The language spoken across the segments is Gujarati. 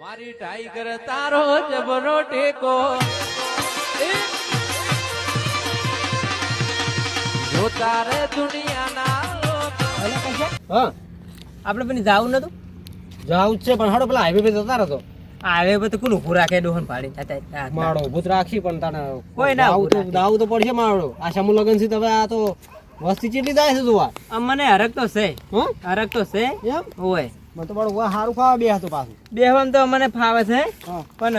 મારી ટાઈગર તારો જબરો ટેકો. જો તારે દુનિયાના હા. આપણે પેલી જાવું નતું? જાવું જ છે પણ હાડો પેલા હાઈવે પે જતા રહેતો. આવે બધું કુલ ઉભું રાખે? ડોહન પાડી આ તા- આ તા- માળો ભૂત રાખી પણ તને કોઈ ના આવું તો દાવું તો પડશે માળો. આ સમૂહ લગન છે તમે આ તો વસ્તી ચેટલી જાય છે તું આમ મને હરક તો છે. હા? હરક તો છે. એમ? હોય. મને તો મારું ઉવા સારું ખાવા બે હતું પાછું. બેહવાનું તો મને ફાવે છે પણ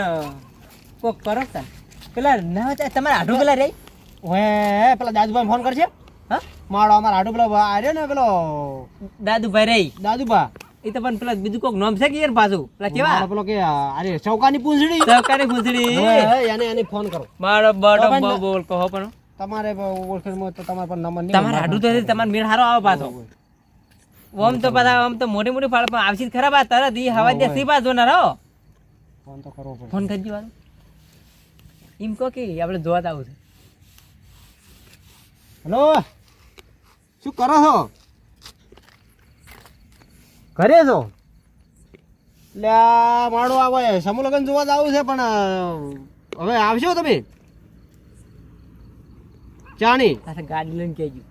કોક કરો તા પેલા ના તમારે આઢો પેલા રે ઓએ પેલા દાદુભાઈ ફોન કરશે હા? મારો અમારા આઢો પેલો આર્યો ને પેલો દાદુભાઈ રે દાદુભા. એ તો પણ પેલા બીજું કોક નામ છે કે યાર પાછું? પેલા કેવા? પેલો કે અરે ચૌકાની પૂંછડી. ચૌકાની પૂંછડી. એને એને ફોન કરો. મારો બડો બોલ કહો પણ. તમારે ઓળખણમાં તો તમારે પણ નંબર તમારે આઢું તો તમારે મેળ હારો આવે પાછો. ઓમ તો બધા આમ તો મોટી મોટી ફાળ પણ આવશે ખરાબ આ તરત ઈ હવા દે સી બાજુ ના રહો ફોન તો કરવો પડે ફોન કરી દેવાનો એમ કહો કે આપણે જોવા આવું છે. હેલો? શું કરો છો? ઘરે છો? એટલે મારો આવે સમૂહ લગ્ન જોવા જ આવું છે પણ હવે આવશો તમે? ચાણી ગાડી લઈને કહેજો.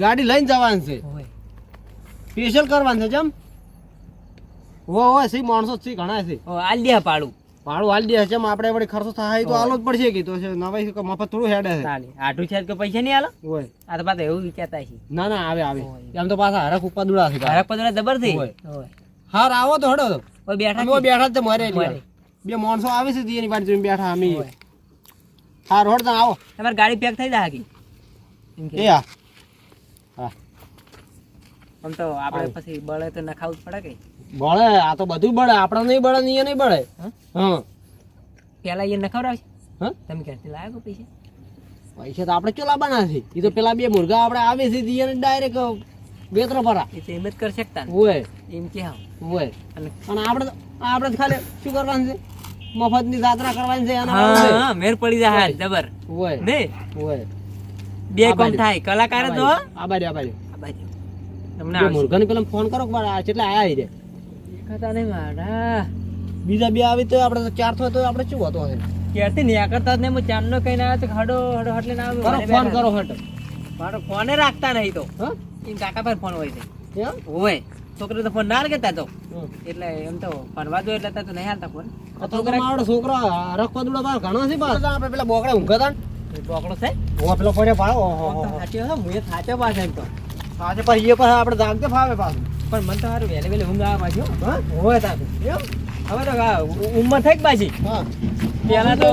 ગાડી લઈને જવાનું છે. હોય. સ્પેશિયલ કરવાનું છે જેમ? હો હો સી માણસો સી ઘણા છે. ઓ આલ દે પાડું. ભાડું હાલ દે છે આપણે વળી ખર્ચો થાય તો હાલો જ પડશે કે છે નવાઈ કે મફત થોડું હેડે છે. આઢું છે કે પૈસા નહીં આલો? હોય આ તો પાછા એવું વિચારતા છે ના ના આવે આવે. એમ તો પાછા હરક ઉપાદુડા છે હરક પદરા જબર. હોય હાર આવો તો હડો. ઓય બેઠા અમે બેઠા જ છે મારે. બે માણસો આવે છે એની જોઈને બેઠા અમે. હાર હોડ આવો. તમારી ગાડી પેક થઈ જાય હાકી. એ હા. આમ તો આપણે પછી બળે તો નખાવું જ પડે કે? બળે આ તો બધું બળે આપણે નહીં બળે નહીં નહીં બળે. હા? પેલા એ નખવડાવશે હા? તમે ક્યાંથી લાવ્યો પૈસા? પૈસા તો આપણે ચોલા બના છે? એ તો પેલા બે મુર્ગા આપણે આવે છે એને ડાયરેક્ટ બેતરો ભરા. એ તો એમ જ કરી શકતા હોય. એમ કે હા. હોય. અને પણ આપણે તો- આપણે તો ખાલી શું કરવાનું છે? મફતની જાત્રા કરવાની છે હા મેર પડી જાય હાલ જબર. હોય. ને? હોય. બે કોમ થાય કલાકાર તો આ બાજુ આ બાજુ આ બાજુ તમને બે પેલા ફોન કરો મારા કેટલા આયા રે દેખાતા નહીં મારા. બીજા બે આવી તો આપણે તો ચાર થયો તો આપણે શું હતો હશે? ક્યારથી ન્યા કરતા જ હું ચાંદનો કઈ ના આવ્યો તો હડો હડો હટલે ના આવ્યો ફોન કરો હટ. મારો ફોને રાખતા નહીં તો. હા? એમ કાકા પર ફોન હોય છે. હોય છોકરો તો ફોન ના લેતા તો. એટલે એમ તો ફરવા દો એટલે તો નહીં હાલતા ફોન. છોકરો બાર ઘણા છે બાર આપણે પેલા બોકડા ઊંઘા તા ને? બોકડો છે? ઓ પેલો હું એ પાછો એમ તો. આજે પછી એ પાસે આપણે જાગતે ફાવે પાછું? પણ મને તો સારું વહેલે વહેલે ઊંઘ આવે પાછું હા. હોય તાતું હવે તો ઉંમર થઈ જ પાછી? હા. પેલા તો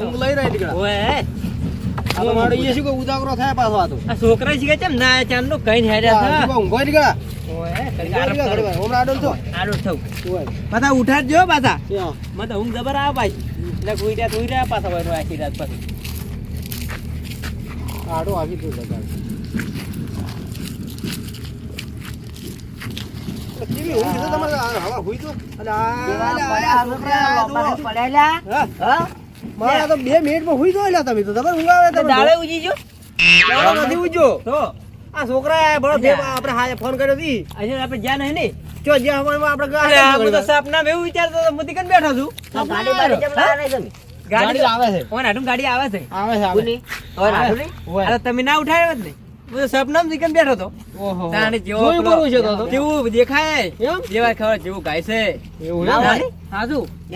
ઊંઘ લઈ રહી દીકરા. હોય મારો એ શું કે ઉજાગરો થાય પાછો આ તો. આ છોકરા શીખે છે ના? ચાંદનો કઈ હેર્યા કહું, ઊંઘો નીકળા છો પાછા ઉઠાડ જો પાછા. મને તો ઊંઘ જબર આવે પાછી. એટલે ઉઈ રહ્યા પાછા આખી રાત પછી. આડો આવી ગયો કેવી ઊંઘ છે તમારે? હવા હુઈ તો? તો. મારે તો બે મિનિટમાં એટલે તમે તો. તમારે ઊંઘ આવે તમે દાડે ઉજી જો દાડો નથી ઉજો તો? આ છોકરા બળો આપણે ફોન કર્યો હતી આજે આપણે જ્યાં નહીં ને. જો જ્યાં આપણે ગયા હું તો સપના એવું વિચારતો તીકન બેઠો છું. ગાડી ગાડી આવે છે. ઓન આટું ગાડી આવે છે. આવે છે આવે આવે. હોય. અરે તમે ના ઉઠાડ્યો જ ને હું સપનામાં બેઠો હતો. ઓહો. તાણે જેવો જોયું છે તો તો. દેખાય. એમ? જેવા ખબર જેવું ગાય છે. એવું ના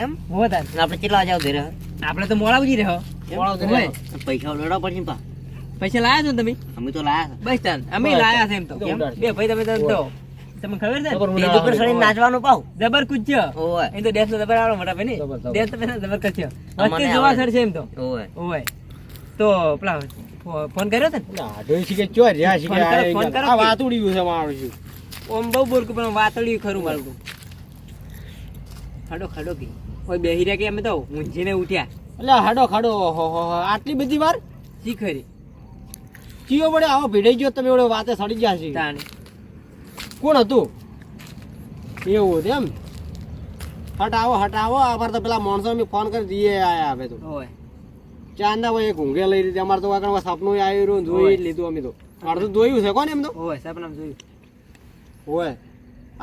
એમ? આપણે કેટલા જાવ ધીરે આપણે તો મોડા ઉજી રહ્યો. મોડા પૈસા લડવા પડશે પા. પૈસા લાયા છો તમે? અમે તો લાયા. બસ તાન અમે લાયા છે એમ તો? બે ભાઈ તમે તો તો. તમને ખબર છે? ને? ઉપર નાચવાનું પાવ. જબર કૂદજો ઓય. એ તો ડેસ જબર આવડો મોટા ભાઈ. ડેસ તો જબર જોવા સર છે એમ તો. ઓય. ઓય. તો પેલા ફોન કર્યો છે ને? ના, શીખે ચોર રહ્યા શીખે. ફોન કરો, આ ફોન કરો આ કે? વાત ઉડી ગયું છે મારું શું. ઓમ બહુ બોલકું પણ વાતળ્યું ખરું મારું ખાડો ખાડો કે કોઈ બેહી રહ્યા કે અમે તો? ઊંઝીને ઉઠ્યા. એટલે હાડો ખાડો હો હો. આટલી બધી વાર? શી ખરી ચિયો વડે આવો ભીડાઈ ગયો તમે વડે વાતે સડી ગયા છે. કોણ હતું? એવું હતું એમ? હટાવો હટાવો. અમારે તો પેલા માણસો ફોન કરી દઈએ આયા હવે તો. ઓય. ચાંદા ભાઈ એક ઊંઘે લઈ લીધી. અમારે તો આગળ સપનું આવ્યું રહ્યું જોઈ જ લીધું અમે તો. અડધું જોયું છે કોને એમ તો? હોય સપનામાં જોયું. હોય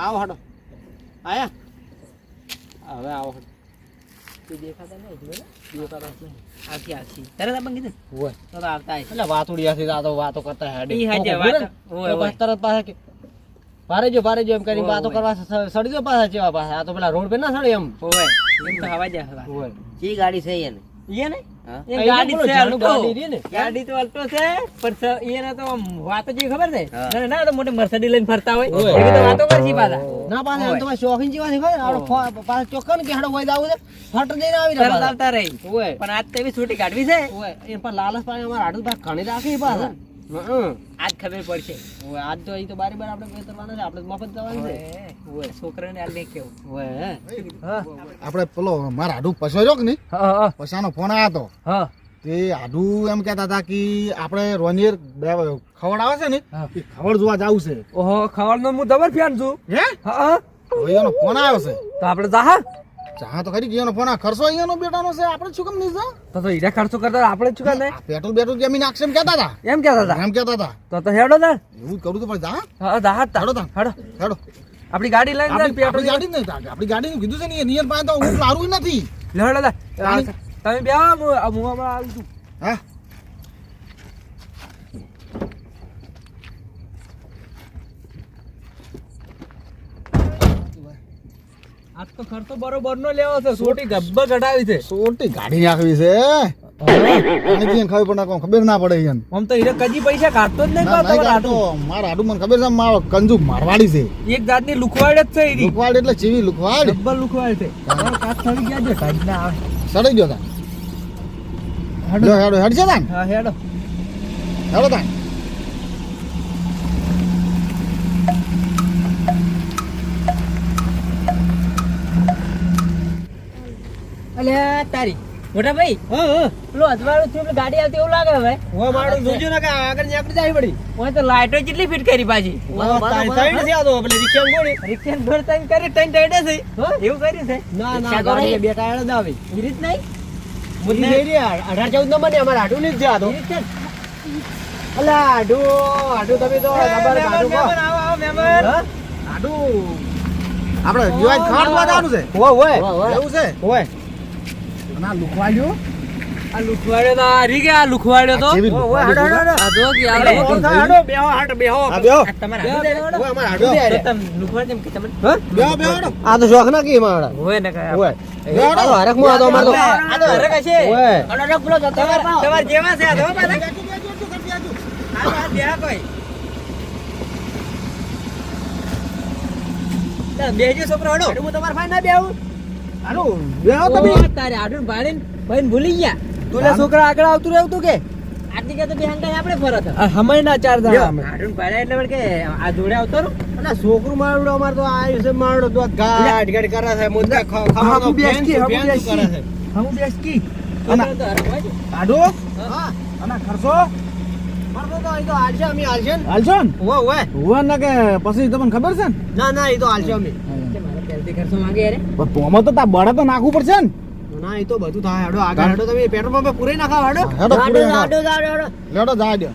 આવો હટો. આયા. હવે આવો તું તો તો તો હેડે. તો વાતો. ખબર ઓય, ને? તો ઓય. તરત પાછા ભારે જો ભારે જો એમ કરીને વાતો કરવા સડી જો પાછા ચેવા પાછા આ તો પેલા રોડ પે ના સડે એમ. તો ચી ગાડી છે એને. ઈએ ને હા. એ આ ગાડી છે ગાડી ને. ગાડી તો અલ્ટો છે પણ તો વાતો ખબર છે? ના ના તો મોટી મર્સિડીઝ લઈને ફરતા હોય. એવી તો વાતો કરશી પાછા. ના પાછા. શોખીન જેવા છે ખબર? આપણે પાછા ચોખ્ખા કે હાડો વઈ જાવું છે. ફટ જઈને આવી રહ્યા આવતા રહી. પણ આજ તો એવી છૂટી કાઢવી છે. એ પણ લાલચ પાણી અમારા આડું ભાગ ઘણી રાખી પાછા. આજ ખબર પડશે. આજ તો અહીં તો બારી બાર આપણે વેતરવાના છે આપણે મફત જવાનું છે. ઓય. છોકરાને આ લે કેવું. ઓય આપણે પેલો મારા હાડુ પસર્યો કે નહીં? હા હા ફોન આવ્યો તો. હા. તે હાડુ એમ કહેતા હતા કે આપણે રોનિયર બે ખવડ આવે છે ને એ ખવડ જોવા જવું છે. ઓહો ખવડનો હું જબર ફેન છું. હે? હા ફોન આવ્યો છે. તો આપણે જાહા ચાહ તો ખરી ગયો ફોન આ ખર્ચો અહીંયાનો બેટાનો છે આપણે શું કેમ નહીં તો તો હીરા ખર્ચો કરતા આપણે શું નહીં પેટ્રોલ બેટ્રોલ જમી નાખશે એમ કહેતા હતા. એમ કહેતા હતા? એમ કહેતા હતા. તો તો હેડો તાર. એવું કરું તો પણ જા. હા તા હેડો તા હેડો. હેડો. આપણી ગાડી લઈને જાય પેટ્રોલ ગાડી જ નહીં તા- આપણી ગાડીનું કીધું છે ને નિયર પાસે તો હું લારું નથી. હેડો તમે બે હું હું હમણાં આવું છું. હા. આજ તો ખર્ચો બરોબર નો લેવો છે સોટી ગબ્બર ઘટાવી છે. સોટી ગાડી નાખવી છે અને ખબર પડે કોણ ખબર ના પડે એને આમ તો હીરા કજી પૈસા કાઢતો જ નહીં ના, પાછો નહીં તમારો કાઢતો. મારા હાડુ મને ખબર છે મારો કંજુ મારવાડી છે. એક જાતની લુખવાડ જ છે લુકવાડ એટલે ચીવી લુકવાડ ગબ્બર લુખવાડ છે. તમારો કાચ થવી ગયા છે કાચ ના આવે. સડી ગયો તા. હેડો. હેડો હેડ છે તાન હા હેડો. હેડો તાન અલ્યા તારી. મોટા ભાઈ હા હા. પેલું અજવાળું થયું પેલી ગાડી આવતી એવું લાગે હવે. હું મારું જોજો ને કે આગળ આપડે જાય પડી હું તો લાઈટો કેટલી ફિટ કરી પાછી? તાઈ નથી આતો પેલે રિક્ષા ગોળી. રિક્ષા ઘર તઈને કરી તઈને ટાઈડે છે. એવું કર્યું છે? ના ના ગાડી બે ટાયર જ આવે. એ રીત નહીં? મુદ્દે અઢાર ચૌદ નો મને અમારે આડું નહીં જ? અલા આડું આડું તમે તો ખબર આડું કો આવો, આવો, મહેમાન. હા? આડુ. આપણે જોવા જવાનું છે? ઓય ઓય એવું છે? ઓય અને આ લુકવાડ્યો આ લુખવાડ્યો તો આ ગયા, લુખવાડ્યો તો. આ જેવી ઓય હાડો હાડો. આ જો કે આ હાડો બેહો હાડો બેહો. આ બેહો. આ તમારા અમારે હાડુ. દે તો તમે લુખવાડ કેમ કે તમે બેહો બેહો આ તો શોખ ના કી મારા. હોય ને કાંઈ ઓય બેહો આ તો હેડો. હરખમાં આ તો અમાર તો. આ તો હરખ હશે. ઓય. અડો પેલો જતો તમાર- તમાર જેવા છે આ તો પાછા. બેઠું, બેઠું, બેઠું, બેઠું. આ આ બેહા કોઈ. ચાલ, છોકરો. હાડુ. હું તમારા ફાઈ ના બેહું? હાડુ બેહો તમે તારે આડું ભાડીને ભાઈને ભૂલી ગયા. તું છોકરા આગળ આવતું રહેવું તું કે? આટલી ગયા તો બે હંગાઈ આપણે ફરત હમણાં ના ચાર દાડા અમે. આડું ભાડે એટલે કે આ જોડે આવતો રહું. છોકરું મારડો અમાર તો આયુ છે મારડો તો ગાડ ગાડ કરે છે મુદ્દા ખાવાનો ફેન છે કરે છે. હું બેસ કી. અને તો હરખ હોય છે. આડુ? હા. અને ખર્ચો મારતો તો અહીં તો હાલશે અમે હાલશે ને. હાલશો ને? ઓય ઓય ભુવન ને કે પછી તમને ખબર છે ના ના એ તો હાલશે અમે. ખર્ચો માંગે યાર. પણ તોમાં તો તા બળા તો નાખવું પડશે ને. ના એ તો બધું થાય. હાડો આગળ હાડો તમે પેટ્રોલ પંપે પૂરે નાખા હાડો. હેડો હાડો પૂરે હાડો લેડો જા દે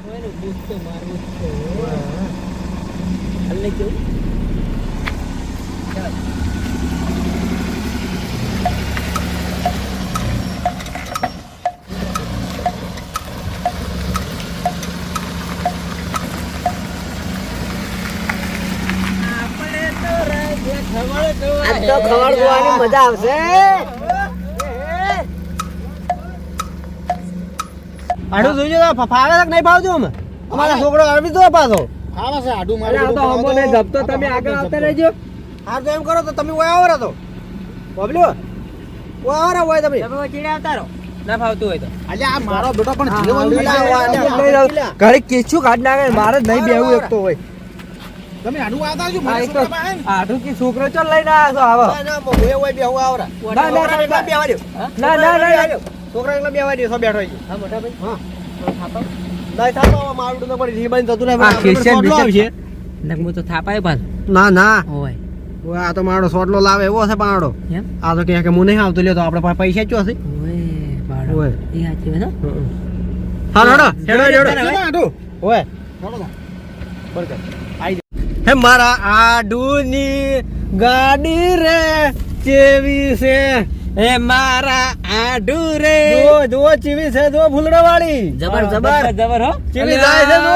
અલ્લે કેવું? ચાલ. આપણે તો રાજ્ય ખવડ આજ તો ખવડ જોવાની મજા આવશે. આડું જોઈજો તો ફાવે તક નહીં ફાવજો અમે અમારા છોકરો આવી દો પાછો. ફાવે છે આડું મારે તો હમો ને જપતો તમે આગળ આવતા રહેજો. હા તો એમ કરો તો તમે ઓય આવો તો. બબલ્યો ઓય આવો રે ઓય તમે તમે વચ્ચે આવતા રહો. ના ફાવતું હોય તો. આજે આ મારો બેટો પણ જીવન લઈ. ઘરે કેચું કાઢ નાખે મારે નહીં બેહવું એક તો હોય. તમે આડું આવતા આવજો મારા છોકરા પાસે. આઠું કે છોકરો ચો લઈને આવ્યો છો આવો. ના ના ઓય હોય બે હું આવરા ના, ના, ના, ના. દ્યો. ના ના ના. છોકરા એકલા બેહવા દ્યો, સો બેઠો છે. હા મોટા ભાઈ. હા. થાપા. નહીં થાતો મારું તો પડી જીબાઈ જતું રહે આ તો થાપાય પાછું. ના ના. હોય ઓય આ તો મારો સોટલો લાવે એવો છે એમ? આ તો કહે કે હું નહીં આવતો લ્યો તો આપણે પાસે પૈસા ચો હશે ઓય બાળો ઓય. એ સાચી વાત હા. હેડો હેડો હેડો. છે ઓય. હેડો તો. હે મારા આડુની ગાડી રે ચેવી છે? એ મારા આડુ રે. જો જો ચેવી છે જો ફૂલડા વાળી જબર. જબર જબર હો. ચેવી જાય છે જો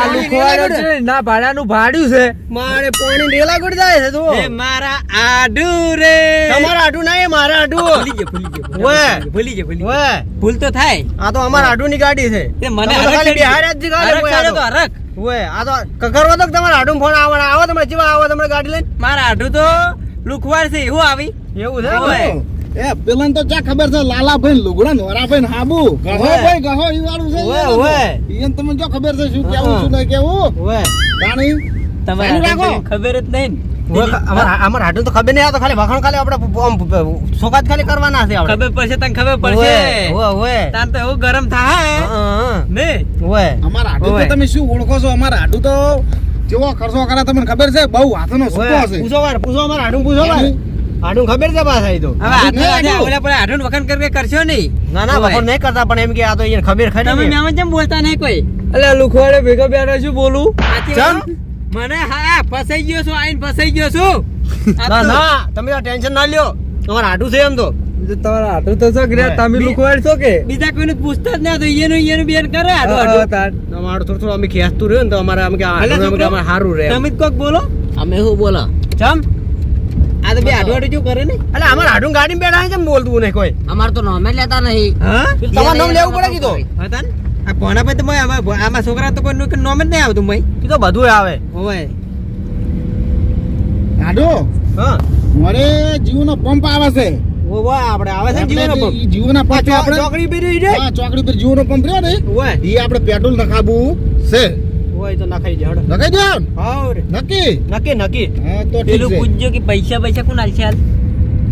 આ લુખવાડો છે ના ભાડાનું ભાડ્યું છે. મારે પાણી ડેલા ગોળ જાય છે જો એ મારા આડુ રે. તમારા ના એ મારા આડુ. ભૂલી ગયો ભૂલી ગયો ઓય. ભૂલી ગયો ભૂલી ગયો. ભૂલ તો થાય. આ તો અમારા આડુ ની ગાડી છે. મને ખાલી બિહાર જ ગાડી ચડ્યો તો. તો ઓવે આ તો કકરવો તો કે તમારા આડું ફોન આવે આવો તમે જીવા આવો તમે ગાડી લઈને? મારા આડું તો લુખવાડ છે એવું આવી? એવું છે? ઓય એ પેલા તો ચા ખબર છે લાલાભાઈ લુગડા નોરાભાઈ હાબુ? ગહો. ભાઈ ગહો ઈ વાળું છે ઓય ઓય ઈન તમને જો ખબર છે શું કેવું શું નહીં કેવું? ઓય જાણી તમારા રાખો. ખબર જ નહીં ને. અમારા અમારા આડું તો ખબર નહીં તો ખાલી વખાણ ખાલી આપણે આમ ખાલી કરવાના છે આપણે. ખબર પડશે તને ખબર પડશે. ઓવે ઓવે તાન તો એવું ગરમ થાય ને? ઓવે અમારા આડું તો તમે શું ઓળખો છો? અમારા આડું તો જેવો ખર્ચો કરે તમને ખબર છે? બહુ હાથનો સુકો છે. પૂછો વાર પૂછો અમારા આડું પૂછો વાર. આડું ખબર છે પાછા ઈ તો. હવે હાથે નહીં હાથે આડું. ઓલા પર આડું વખાણ કરીને કરશો નહીં? ના ના. નહીં કરતા પણ એમ કે આ તો ખબર ખરી તમે મેમ જેમ બોલતા નહીં કોઈ? એટલે લુખવાડે ભેગા બેઠા શું બોલું? મને હા ફસાઈ ગયો છું આઈને ફસાઈ ગયો છું. ના ના તમે તો ટેન્શન ના લ્યો. તમારા આટું છે એમ તો. તમારા આટું તો શોખ રહ્યા તમે લુકવાડ છો કે? બીજા કોઈને પૂછતા જ ના તો એનું એનું બેન કરે આડું હા, આડું. થોડું થોડું અમે ખેંચતું રહ્યું ને તો અમારે આમ કે આ કે અમારે સારું રહે. તમે કોક બોલો. અમે શું બોલો? ચમ. આ તો બે આડું આડું જો કરે ને? એટલે અમારે આડું ગાડી બેઠા કેમ બોલતું નહીં કોઈ? અમાર તો નામે લેતા નહીં. હા? તમારું નામ લેવું પડે કીધું. હતા ને આ કોના પર તો મોય આમાં છોકરા તો કોઈ નું નોમ જ નહીં આવતું ભાઈ. કીધું બધું આવે. હોય આડો. હા. મારે જીવનો પંપ આવે છે. ઓ વાહ આપણે આવે છે જીવનો પંપ? ઈ જીવના આ પંપે ચો- આપણે ચોકડી પીરી રે હા ચોકડી પર જીવનો પંપ રહ્યો ને ઓય. ઈ આપણે પેટ્રોલ નખાવું છે. ઓય તો નખાઈ હાવ નક્કી? નક્કી નક્કી. હા તો પેલું પૂછજો કે પૈસા પૈસા કોણ હાલશે હાલ?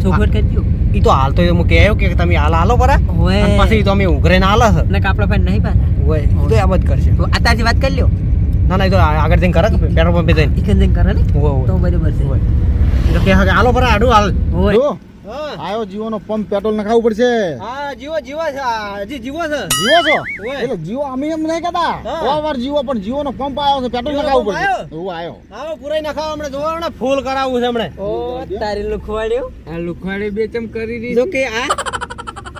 છોકર કરજો ઈ તો હાલ તો હું કહ્યું કે તમે હાલ હાલો પરા. હોય. અને પછી તો અમે ઉઘરે ના હાલે છે ને કાપડા ફેન નહીં પાછા ઓય ઈ તો આ જ કરશે. તો અત્યારથી વાત કરી લ્યો. ના ના ઈ તો આગળ જઈને કરે પેટ્રોલ પંપે જઈને. ઈકન જઈને કરે ને? ઓય ઓય. તો બરોબર છે તો કે હાલો પરા આડું હાલ. હોય આયો જીવોનો પંપ પેટ્રોલ નખાવું પડશે. હા જીવો જીવો છે. હજી જીવો છે. જીવો છો? એટલે જીવો અમે એમ નહીં કહેતા. સો વાર જીવો પણ જીવોનો પંપ આવ્યો છે પેટ્રોલ નખાવું પડશે. હું આવ્યો આવો પૂરાઈ નખાવ હમણે. જોવો ને ફૂલ કરાવવું છે હમણાં. ઓ તારી લુખવાડ્યો આ લુખવાડે બે ચમ કરી રહી જો કે આ.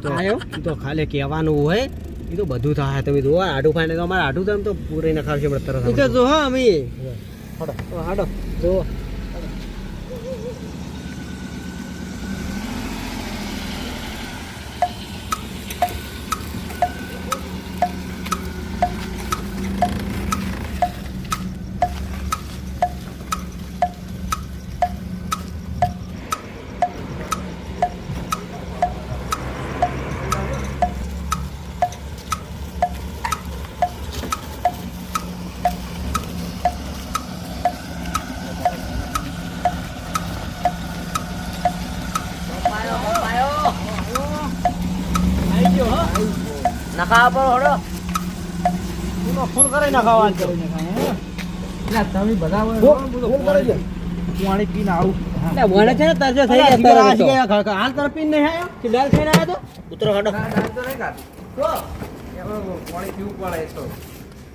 તો આયો? તો ખાલી કહેવાનું હોય. એ તો બધું થાય. તમે જુઓ આડું ફાઈને તો અમારે આડું તો પુરાઈ નખાવશે તરત જો હા અમે. હાડો. જો નખાવા પર હોડો ફૂલ કરી નખાવવાનું તમે બધા. પાણી પીને આવું એટલે છે ને તરજો થઈ ખડખડ. હાલ તરફ પીને નહીં આયો? કે દાલ ખાઈને આવ્યો તો ઉતરો હડો. પાણી પીવું પડે તો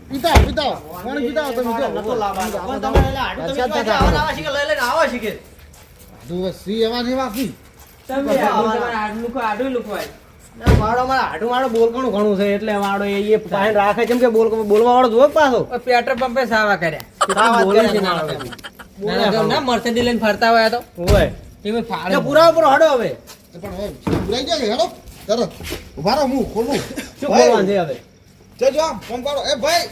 પીતા પીતા પાણી પીતા તમે જો નતો લાવવાનો. પણ તમે એટલે આડું તમે આવા શીખે, લઈ લઈને આવા શીખે. તું એવા ને એવા તમે તમારા આડું લુકો આડું લુખવાય ના, મારો મારા હાડું મારો બોલકણું ઘણું છે એટલે મારો એ એ રાખે જેમ કે બોલ બોલવા વાળો જોવે પાછો પેટ્રોલ પંપે સાવા કર્યા બોલે છે ના, મર્સિડીઝ લઈને ફરતા હોય તો. તમે ફાળે હડો હવે. પણ હવે જાય હેડો. તરત. ઊભા હું ખોલું. શું બોલવાનું છે હવે? જજો ફોન પાડો એ ભાઈ.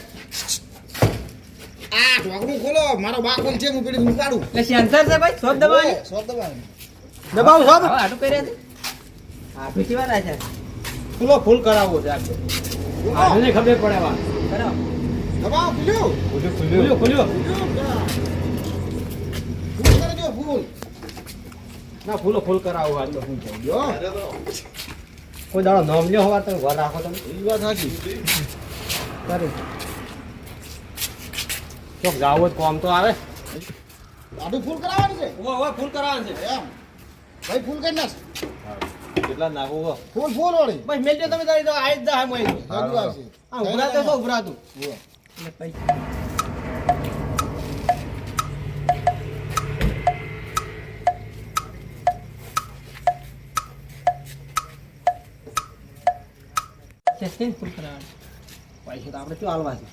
આ ઢોકણું ખોલો. મારો બા છે હું પેલી હું એટલે સેન્સર છે ભાઈ શોધ દબાવવાની શોધ સો દબાવો. છો કર્યા છે? આપી પીછી વાર છે? ફૂલો ફૂલ કરાવવો છે આપણે ખબર પડે વા કરાવો દબાવો ખુલ્યું. ખુલ્યો ખુલ્યો. ફૂલ કરજો ફૂલ. ના ફૂલો ફૂલ કરાવવો હાલ તો જો. કોઈ દાડો નામ લ્યો હવાર તમે ઘર રાખો તમે. એ વાત સાચી. કરી. ચોક જાવો જ કોમ તો આવે. આટલું ફૂલ કરાવવાનું છે? ઓ ઓ ફૂલ કરાવવાનું છે. એમ. ભાઈ ફૂલ કરી નાખ. કેટલા નાખો ફૂલ ફૂલ વાળી. બસ મેલજો તમે તારી તો આ જ દા મોય હા ઉભરા તો ઉભરા તું. પૈસા તો આપણે છે?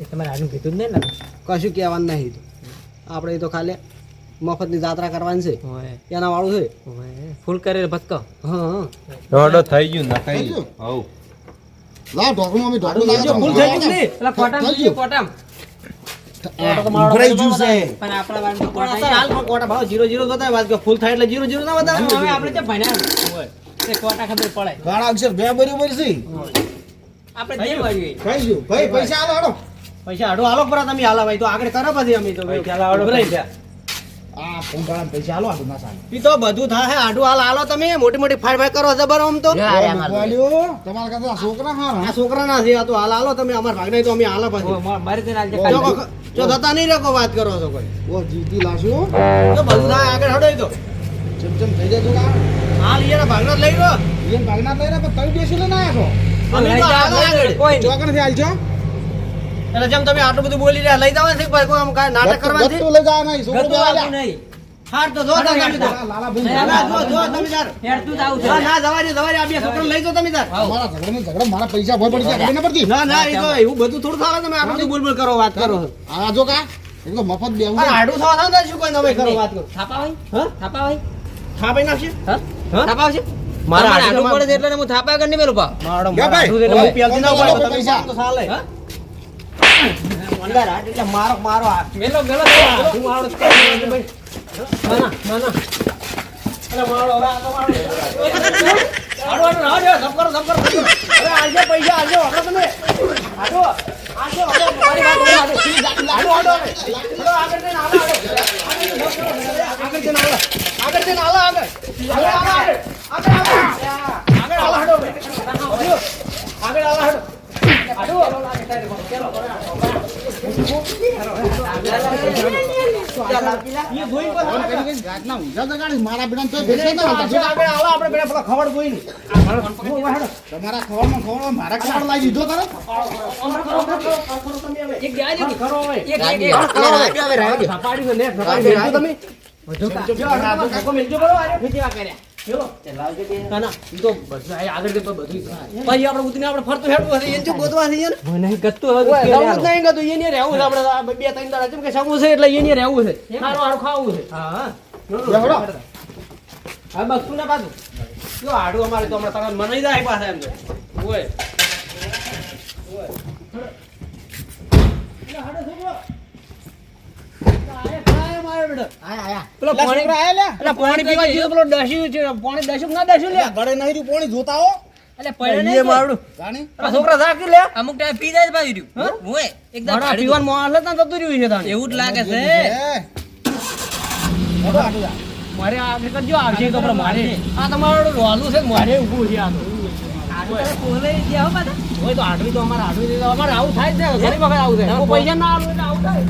એ તમારે આનું કીધું જ નહીં ને. કશું કહેવાનું નહીં આપણે તો ખાલી મફતની જાત્રા કરવાની છે. એના વાળું છે. ફૂલ કરે ભટકો હા હા. થઈ ગયું ના થઈ ગયું? હવ. લા ઢોકળું અમે ઢોકળું આડું ફૂલ થઈ ગયું ને? પેલા કોટામ થઈ ગયું. કોટામ. કોટા તો મારો ઉભરાઈ ગયું છે. પણ આપણા વાળનું કોટા કોટા કોટા ભાવ જીરો જીરો વાત કે ફૂલ થાય એટલે જીરો જીરો ના બતાવે હવે આપણે જે ભણ્યા હોય તે કોટા ખબર પડે. ગાળા અક્ષર બે બરોબર છે. આપણે જે મળ્યું થઈ ગયું. ભાઈ પૈસા આલો હાલો પૈસા હાલો પરા તમે હાલા ભાઈ તો આગળ કરો પછી અમે તો. પૈસા લાવડો ઉભરાઈ પૈસા. આ ફોન પૈસા આલો આટલું ના સાલ ઈ તો બધું થાય આડું હાલ આલો તમે. મોટી મોટી ફાડ ફાડ કરો જબર આમ તો. તમારા કરતા આ છોકરા આ છોકરા ના છે આ તો હાલ આલો તમે. અમાર ભાગ નહીં તો અમે હાલ પછી. મારી તો નાલજે જો. થતા નહીં રહો વાત કરો છો કોઈ. ઓ જીતી લાશો. તો બધું થાય આગળ હડો તો. ચમ ચમ થઈ જાય તો કા હાલ ઈયાના ભાગના લઈ લો ઈયન ભાગના લઈ રહ્યા પણ તમે બેસી લે ના આખો અમે તો આગળ. કોઈ નહીં. થી હાલ છો એટલે જેમ તમે આટલું બધું બોલી રહ્યા લઈ જવાનું છે કોઈ આમ કાંઈ નાટક કરવા છે લઈ જવા નહીં છોકરો. નહીં. હાર તો જો તમે લાલા ભાઈ નહીં, ના, જો જો તમે તાર. હેડતું જ આવું ના ના જવા દે જવા દે આ બે છોકરાને લઈ જાઓ તમે તાર. મારા ઝઘડા ઝઘડા મારા પૈસા ભર પડી જાય ખબર પડતી? ના ના એ તો એવું બધું થોડું થાય તમે. બધું બોલ બોલ કરો વાત કરો. આ જો કા એક તો મફત બેવું આડું થવા થાય ને શું કોઈ કરો વાત કરો. થાપા હોય? હા? થાપા હોય? થાપાઈ નાખશે? હા? હા? થાપા આવશે? મારા આડું પડે છે એટલે હું થાપા કરી નહીં. મારો હું ના પાડું, પૈસા. તો ચાલે. હા? અંદર હાથ એટલે મારો મારો મેલો, મેલો. હું. આવડું કરું. ના, ના, ના, ના. અરે મારો હવે આ તો મારો. હાડો, હાડો, હાડો, ધપ કરો, ધપ કરો, કરો. અરે આલજો પૈસા આલજો હાડો તમે હાડો આલજો હાડો મારી વાત હાડો હાડો હાડો હવે. હાડો, આગળ જઈને હાડો. આગળ જઈને હાલો. આગળ જઈને હાલો, આગળ. આગળ, આગળ, આગળ. આગળ, આગળ. આગળ હાલો, આગળ. હાડો. આગળ હાલો, કઈ મારા બેટાને તો બેસે ના આવતા. આગળ આગળ હાલો, આપણે પેલા પેલા ખવડ ધોઈને. તમારા ખવામાં ખવામાં મારા ખબર લાવી દીધો? કરો મેલજો તમે. જો, આ તો બરો, આરે. બીજી કર્યા. આડું અમારે તો હમણાં તરત મનાઈ જાય પાસે એમ ઓય. ઓય. એટલે હાડો છોકરો. આયા ખાય મારે બેટા. પેલો પાણી આયા લ્યા. એટલે પાણી પીવા ગયો પેલો ડસ્યું છે પાણી ડસ્યું ના ડસ્યું લે ગળે નહીં રહ્યું પોણી જોતા હો. એટલે પડ્યો નહીં કોઈ. જાણી છોકરા ઝાકી લે અમુક ટાઈમ પી જાય છે રહ્યું. હોય. એકદમ પીવાનું મોં હાલે ને જતું રહ્યું છે તાણે. એવું જ લાગે છે. હે. હેડો, આટલું જા. મારે આગળ કરજો આવશે તો મારે. આ તમારું લોલું છે મારે ઊભું છે આ તો. અમારે અમારે આવું થાય છે ઘણી વખત આવું થાય. પૈસા ના આવું એટલે આવું થાય.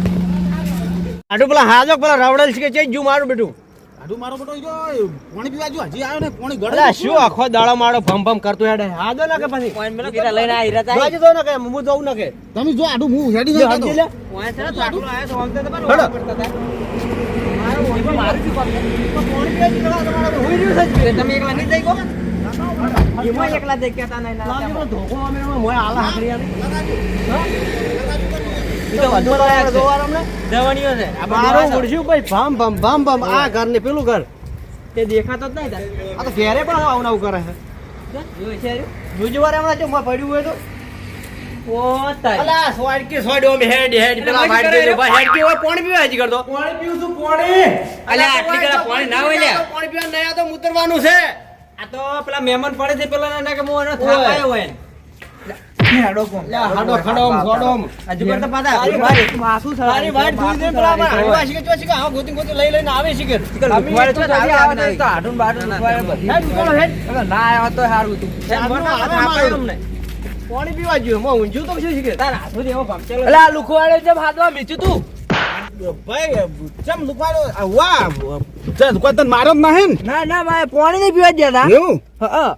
આડું પેલા હાજો પેલા રાવડેલ છે કે જુ મારું બેટું? આટલું મારો બેટો જો પાણી પીવા જો હજી આવ્યો ને પાણી ગળે શું આખો દાડો મારો ભમ ભમ કરતો હેડે? હાજો ના કે પછી? પોઈન્ટ મેલો કીધા લઈને આ રહ્યા થાય. જો તો ના કે હું જઉં ના કે? તમે જો આટલું હું હેડી ના સમજી લે. પોઈન્ટ છે ને તો આટલું આયા તો આમ તો પડતા હતા. મારું મારું શું કામ પાણી પીવા જેટલા તમારા હુઈ રહ્યું છે. તમે એકલા નહીં જઈ ગયો? એમાં એકલા જઈ કહેતા નહીં ના. તો ધોકો અમે મોય આલા હાકરી આલી. પેલું ઘર. તે દેખાતો જ નહીં આ તો ઘેરે પણ આવું આવું કરે છે. જોયું છે હાર્યું? જોજો વાર હમણાં જો પડ્યું હોય તો. અલા સોડ કે સોડ ઓમ હેડ હેડ. પેલા કરે. ભાઈ કે પાણી પીવા હજી કરતો. પાણી પીવું છું પાણી. અલ્યા, આટલી કડા પાણી ના હોય લ્યા. પાણી પીવા નહીં આ તો ઉતરવાનું છે. આ તો પેલા મહેમાન પડે છે પેલા ના કે હું એનો થાપ આવ્યો હોય ને. લ્યા હાડો ખડોમ ખડોમ હજુ કરતા પાછા તારી હાથું વાઈટ- માથું તારી વાઈટ ધોઈ દે પેલા અમારા હાડવા શીખે ચો શીખે હા ગોતી ગોતી લઈ લઈને આવે શીખે. લુખવાડે તો. હેડ. ના આવ્યો આવ્યો અમને. પાણી પીવા માં ઊંઝું તો શું શીખે. તારા હાથું ભમચેલો. લુખવાડે જેમ હાથમાં મીચું તું. ભાઈ ચમ લુખવાડો વાહ કોઈ તને મારો નહીં ના? ના ભાઈ પાણી નહીં પીવા ગયા એવું?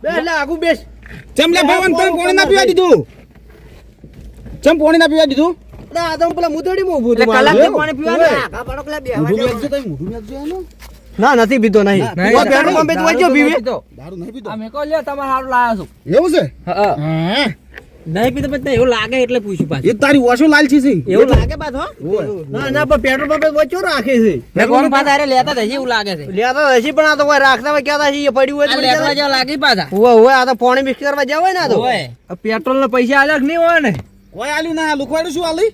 બે એટલે આગુ બેસ. ચમ લે ભવન તને પોણી ના પીવા દીધું. ચમ પાણી ના પીવા દીધું? આ તો પેલા મુદડી ઊભું એટલે હતું કલાકથી પાણી પીવાનું આખા બાળકલા બે મોઢું હવાડે મેલજો તઈ મોઢું મેલજો એનું. ના નથી પીતો નહીં. નહીં. ઓ, પેટ્રોલ પંપે તું વાંચ્યો પીવે દારૂ નહીં પીતો. આ મેં કહ્યું, લ્યો, તમારે હારું લાયો છું. એવું છે? હા હા. નહીં પીતો પછી એવું લાગે એટલે પૂછ્યું પાછું. એ તારી ઓછો લાલચી છે એવું લાગે પાછો ના ના પણ પેટ્રોલ પંપે વચ્ચો રાખે છે. મેં કોણ પાછા અરે લેતા હતા એવું લાગે છે. લેતા હશે પણ આ તો રાખતા હોય ક્યાં થાય એ પડ્યું હોય આ પડી જેવા લાગી પાછા. હોય હોય આ તો પાણી મિક્સ કરવા જાવ હોય ને આ તો. પેટ્રોલ ના પૈસા અલગ નહીં હોય ને. કોઈ આલ્યું ના લુખવાડ્યું શું આલી?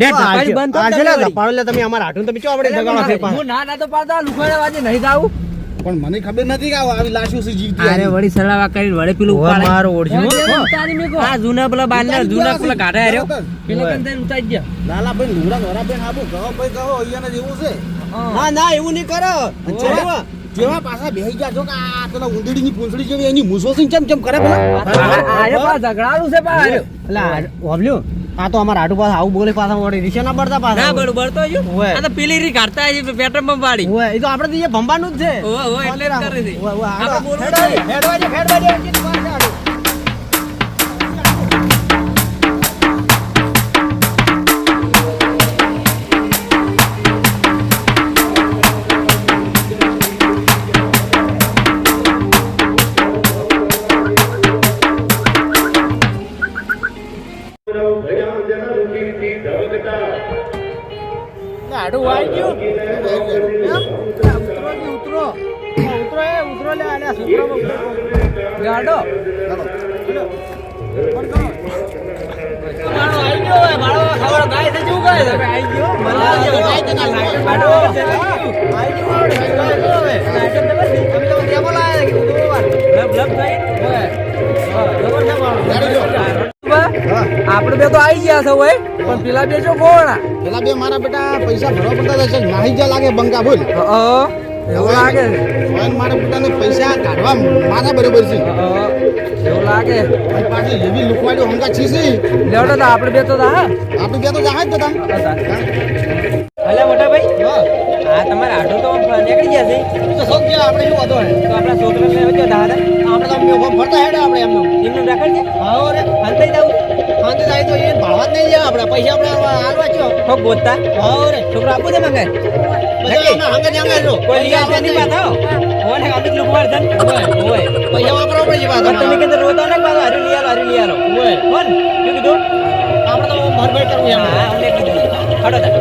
નેટ ધપાડી બંધ તો છે ધપાડો એટલે તમે અમારા હાથું તમે ચો આપણે જગાડો છે હું ના ના તો પાડતા લુખવાડે વાજે નહીં જાવું પણ મને ખબર નથી કે આવી લાશું છે જીવતી અરે વળી સળાવા કરી વળી પેલું ઉપાડે. મારો ઓળખ્યો. ઉતારી મેકો. આ જૂના પેલા બારના જૂના પેલા કાઢા હાર્યો. પેલા કંઈ ઉતારી ગયા. લાલાભાઈ લુગડા નોરાભાઈ આબુ કહો ભાઈ કહો અહીંયા જેવું છે. ના ના એવું નહીં કરો. જેવા પાછા બેહી ગયા છો કે આ પેલા ઉંદડીની પૂંછડી જેવી એની છે? કેમ ચમ કરે પેલા આરે પા છે પા આરે એટલે ઓબલ્યો આ તો અમાર આટુ પાસે આવું બોલે પાછા મોડી. રીશે ના બળતા પાછા. ના બળ તો જો ઓય. આ તો પેલી રી કાઢતા છે પેટ્રોલ પંપ વાળી. હોય, એ તો આપણે તો એ ભંબાનું જ છે. ઓય, ઓય, એટલે જ કરે છે. હોય, હાલો. આપણે બોલવું હેડવા દે, હાડુ વાઈ ગયું ઉતરો ઉતરો એ ઉતરો લે આને છોકરામાં ગાડો. આપણે બે તો આવી ગયા છે હોય? પણ પેલા બે જો કોણ પેલા બે મારા બેટા પૈસા ભરવા પડતા હતા નાહી જા લાગે બંકા બોલ. એવું લાગે? હવે મારા બેટાને પૈસા કાઢવા મારા બરોબર છે. એવું લાગે? પાછી એવી લુખવાડ્યો હંગા છીસી લેવડો તો આપણે બે તો તા હા? આપણે બે તો જહાજ તો તમ અલા મોટા ભાઈ. હા. તમારા આટો તો નીકળી ગયા છે. તો શોખ ગયા આપણે શું હતો? તો આપણા છોકરાને લેવા ગયો દાદા. આપણે તો ફરતા હેડે આપણે એમનું. એમનું રાખડ છે હા રે હાલ થઈ જાવ શાંતિ થાય તો એ ભાળવા જ નહીં જાય આપણે. પૈસા આપણે હાલવા છો. હો ગોતતા હા રે છોકરો આપું છે હંગે છો. કોઈ લીયા છે નહીં પાછો? ઓને અમિત લોકો વાર ઓય ઓય પૈસા વાપરવા પડશે પાછા. પણ તમે કીધું રોતો ને પાછો હરી લીયાલો હરી લીયાલો ઓય કોણ? કીધું? આપણે તો ભરભર કરવું એમ. હા અમને કીધું. હડો તા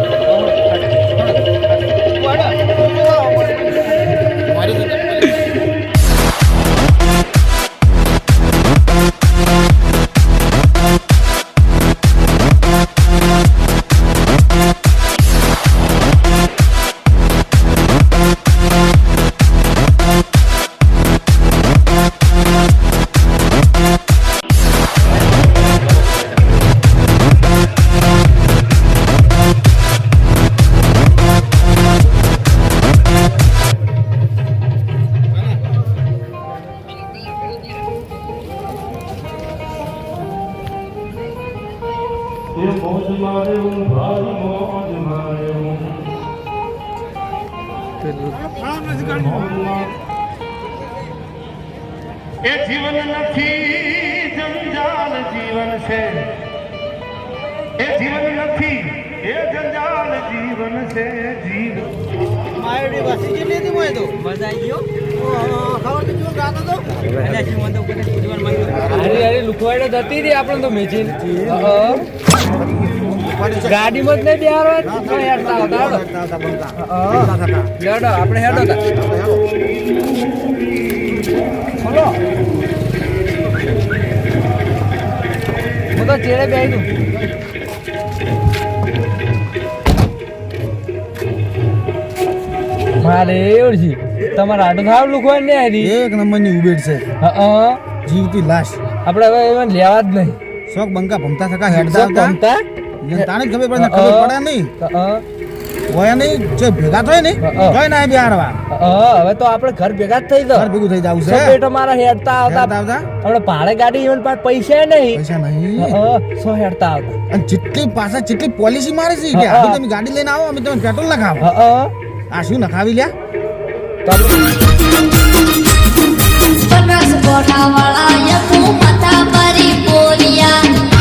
એ જીવન નથી જંજાલ જીવન છે. એ જીવન નથી એ જંજાલ જીવન છે જીવ. મારી વાસી જે હતી હોય તો. મજા આવી ગયો. અરે અરે લુખવાડો જતી રહી આપણે તો મેચી. ગાડીમાં જ નહીં હેડતા હતા હેડો. આપણે હેડો બોલો. હું તો ચેડે બેહી દઉં મારે એવું છે તમારા આટો થાવ લુખવાડ ને એક નંબરની ઉબેડ છે. હા. જીવતી લાશ. આપણે હવે એમાં લેવા જ નહીં. શોખ બંકા ભમતા થકા હેડતા ભમતા? તાણે ખબર પડે ખબર પડે નહીં. હોય નહીં જો ભેગા થાય ને કોઈ ના બિહારવા હા, હવે તો આપણે ઘર ભેગા જ થઈ ઘર ભેગું થઈ જાવ છે. પેટો મારા હેડતા આવતા. આવતા? આપણે ભાડે ગાડી ઇવન પાસે પૈસા નહીં. પૈસા નહીં. સો હેડતા આવતા. અને જેટલી પાછા જેટલી પોલિસી મારે છે કે આ તમે ગાડી લઈને આવો અમે તમને પેટ્રોલ નખાવો. આ શું નખાવી લ્યા? પનસ ગોઠાવાળા યકુ મથા પરી પોરિયા